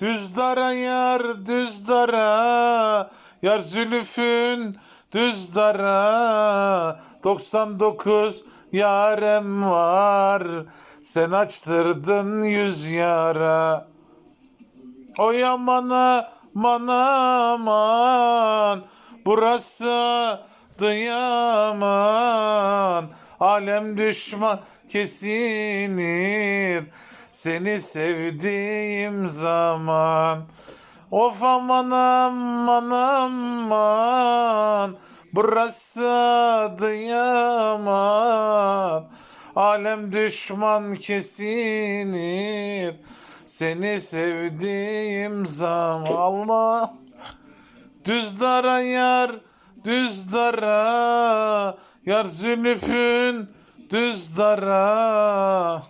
Düz dara yar düz dara. Yar zülüfün düz dara. 99 yarem var. Sen açtırdın yüz yara. O yamana mana aman. Burası Dıyaman. Alem düşman kesinir Seni sevdiğim zaman. Of aman aman aman. Burası Dıyaman Alem düşman kesinir. Seni sevdiğim zaman. Allah. Düz dara yar, düz dara, yar zülüfün düz dara.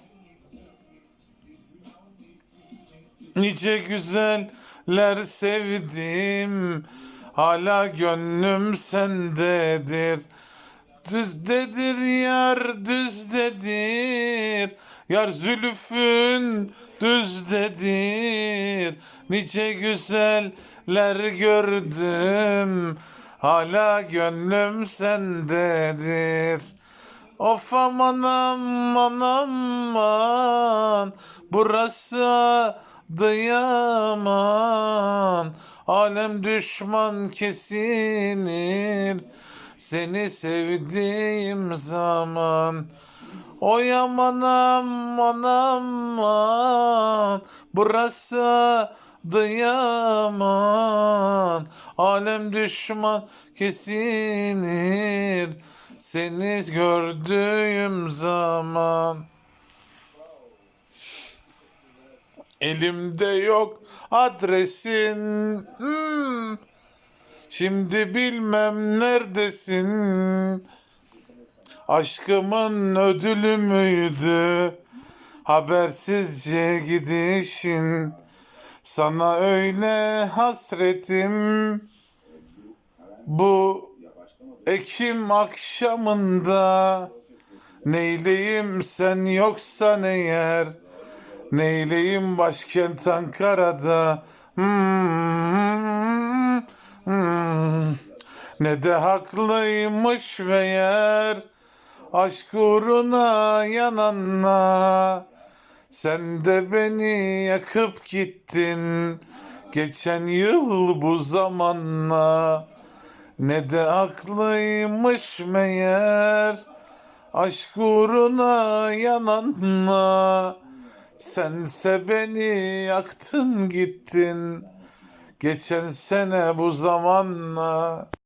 Nice güzeller sevdim, hala gönlüm sendedir. Düzdedir yar, düzdedir, yar zülüfün düzdedir. Nice güzeller gördüm, hala gönlüm sendedir. Of aman aman aman Burası Dıyaman Alem düşman kesinir. Seni sevdiğim zaman O yaman aman aman. Burası Dıyaman Alem düşman kesinir. Seni gördüğüm zaman Elimde yok adresin. Hmm. Şimdi bilmem neredesin? Aşkımın ödülü müydü? Habersizce gidişin. Sana öyle hasretim. Bu Ekim akşamında Neyleyim sen yoksan eğer Neyleyim başkent Ankara'da? Hmm, hmm. Ne de haklıymış ve yer Aşk uğruna yananla. Sen de beni yakıp gittin Geçen yıl bu zamanla. Ne de haklıymış meğer Aşk uğruna yananla Sense beni yaktın gittin. Geçen sene bu zamanla